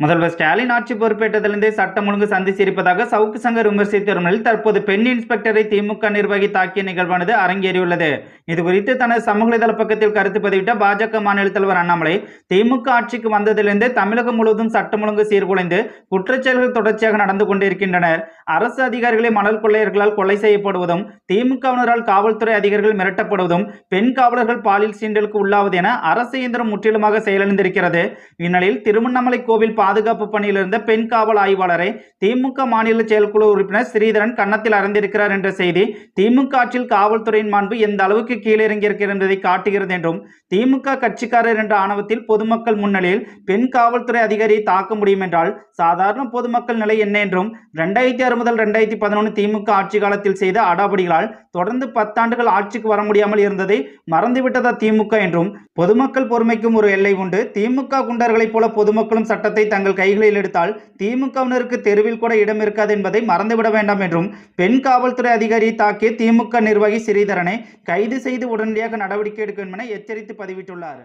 முதல்வர் ஸ்டாலின் ஆட்சி பொறுப்பேற்றதிலிருந்தே சட்டம் ஒழுங்கு சந்திச்சிருப்பதாக சவுக்கு சங்கர் விமர்சித்து வரும் நிலையில் தற்போது பெண் இன்ஸ்பெக்டரை திமுக நிர்வாகி தாக்கிய நிகழ்வானது அரங்கேறியுள்ளது. இது குறித்து தனது சமூக வலைதள பக்கத்தில் கருத்து பதிவிட்ட பாஜக மாநில தலைவர் அண்ணாமலை திமுக ஆட்சிக்கு வந்ததிலிருந்தே தமிழகம் முழுவதும் சட்டம் ஒழுங்கு சீர்குலைந்து குற்றச்செயல்கள் தொடர்ச்சியாக நடந்து கொண்டிருக்கின்றனர். அரசு அதிகாரிகளை மணல் கொள்ளையர்களால் கொலை செய்யப்படுவதும் திமுகவினரால் காவல்துறை அதிகாரிகள் மிரட்டப்படுவதும் பெண் காவலர்கள் பாலியல் சீண்டலுக்கு உள்ளாவது என அரசு இயந்திரம் முற்றிலுமாக செயலிழந்திருக்கிறது இந்நிலையில் திருவண்ணாமலை கோவில் பாதுகாப்பு பணியில் இருந்த பெண் காவல் ஆய்வாளரை திமுக மாநில செயற்குழு உறுப்பினர் ஸ்ரீதரன் கன்னத்தில் அறந்திருக்கிறார் என்ற செய்தி திமுக ஆட்சியில் காவல்துறையின் மாண்பு எந்த அளவுக்கு கீழிறங்கியிருக்கிறது என்பதை காட்டுகிறது என்றும் திமுக கட்சிக்காரர் என்ற ஆணவத்தில் பொதுமக்கள் முன்னிலையில் பெண் காவல்துறை அதிகாரியை தாக்க முடியும் என்றால் சாதாரண பொதுமக்கள் நிலை என்ன என்றும் ரெண்டாயிரத்தி ஆறு முதல் ரெண்டாயிரத்தி பதினொன்று திமுக ஆட்சி காலத்தில் செய்த அடாபடிகளால் தொடர்ந்து பத்தாண்டுகள் ஆட்சிக்கு வர முடியாமல் இருந்ததை மறந்துவிட்டதா திமுக என்றும் பொதுமக்கள் பொறுமைக்கும் ஒரு எல்லை உண்டு. திமுக குண்டர்களைப் போல பொதுமக்களும் சட்டத்தை தங்கள் கைகளில் எடுத்தால் திமுகவினருக்கு தெருவில் கூட இடம் இருக்காது என்பதை மறந்துவிட வேண்டாம் என்றும் பெண் காவல்துறை அதிகாரி தாக்கிய திமுக நிர்வாகி ஸ்ரீதரனை கைது செய்து உடனடியாக நடவடிக்கை எடுக்கும் என எச்சரித்து பதிவிட்டுள்ளார்.